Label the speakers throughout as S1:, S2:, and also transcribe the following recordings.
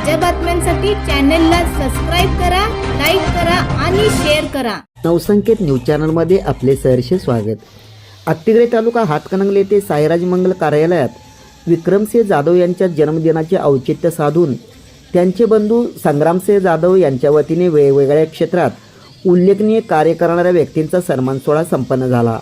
S1: चॅनलला सबस्क्राईब करा लाईक करा आणि शेअर करा.
S2: नवसंकेत न्यूज चॅनलमध्ये आपले सहर्ष स्वागत. अत्तिगडे तालुका हातकणंगले येथे साईराज मंगल कार्यालयात विक्रमसिंह जाधव यांच्या जन्मदिनाचे औचित्य साधून त्यांचे बंधू संग्रामसिंह जाधव यांच्या वतीने वेगवेगळ्या क्षेत्रात उल्लेखनीय कार्य करणाऱ्या व्यक्तींचा सन्मान सोहळा संपन्न झाला.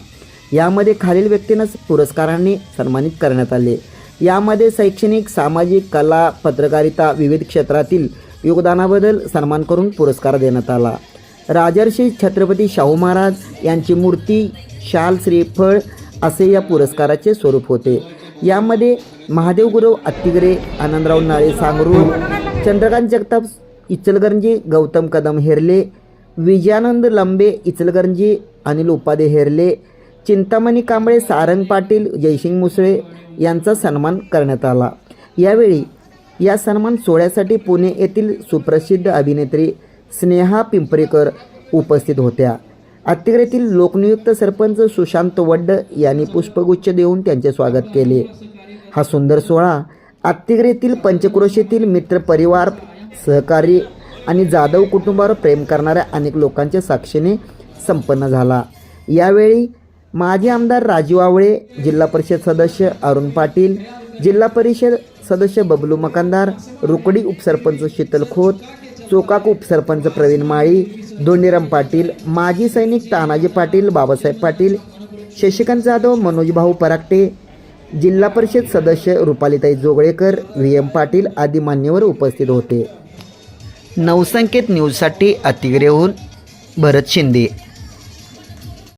S2: यामध्ये खालील व्यक्तींना पुरस्कारांनी सन्मानित करण्यात आले. यामध्ये शैक्षणिक सामाजिक कला पत्रकारिता विविध क्षेत्रातील योगदानाबद्दल सन्मान करून पुरस्कार देण्यात आला. राजर्षी छत्रपती शाहू महाराज यांची मूर्ती शाल श्रीफळ असे या पुरस्काराचे स्वरूप होते. यामध्ये महादेव गुरव अत्तिगरे आनंदराव नाळे सांगरूळ चंद्रकांत जगताप इचलगंजी गौतम कदम हेरले विजयानंद लंबे इचलगंजी अनिल उपाधे हेरले चिंतामणी कांबळे सारंग पाटील जयसिंग मुसळे यांचा सन्मान करण्यात आला. यावेळी या सन्मान सोहळ्यासाठी पुणे येथील सुप्रसिद्ध अभिनेत्री स्नेहा पिंपरेकर उपस्थित होत्या. अत्तिगरेतील लोकनियुक्त सरपंच सुशांत वड्ड यांनी पुष्पगुच्छ देऊन त्यांचे स्वागत केले. हा सुंदर सोहळा अत्तिगरेतील पंचक्रोशीतील मित्र परिवार सहकारी आणि जाधव कुटुंबावर प्रेम करणाऱ्या अनेक लोकांच्या साक्षीने संपन्न झाला. यावेळी माजी आमदार राजीव आवळे जिल्हा परिषद सदस्य अरुण पाटील जिल्हा परिषद सदस्य बबलू मकानदार रुकडी उपसरपंच शीतल खोत चोकाक उपसरपंच प्रवीण माळी दोंडीराम पाटील माजी सैनिक तानाजी पाटील बाबासाहेब पाटील शशिकांत जाधव मनोज भाऊ परागटे जिल्हा परिषद सदस्य रुपालीताई जोगळेकर व्ही एम पाटील आदी मान्यवर उपस्थित होते. नवसंकेत न्यूजसाठी अतिग्रेहून भरत शिंदे.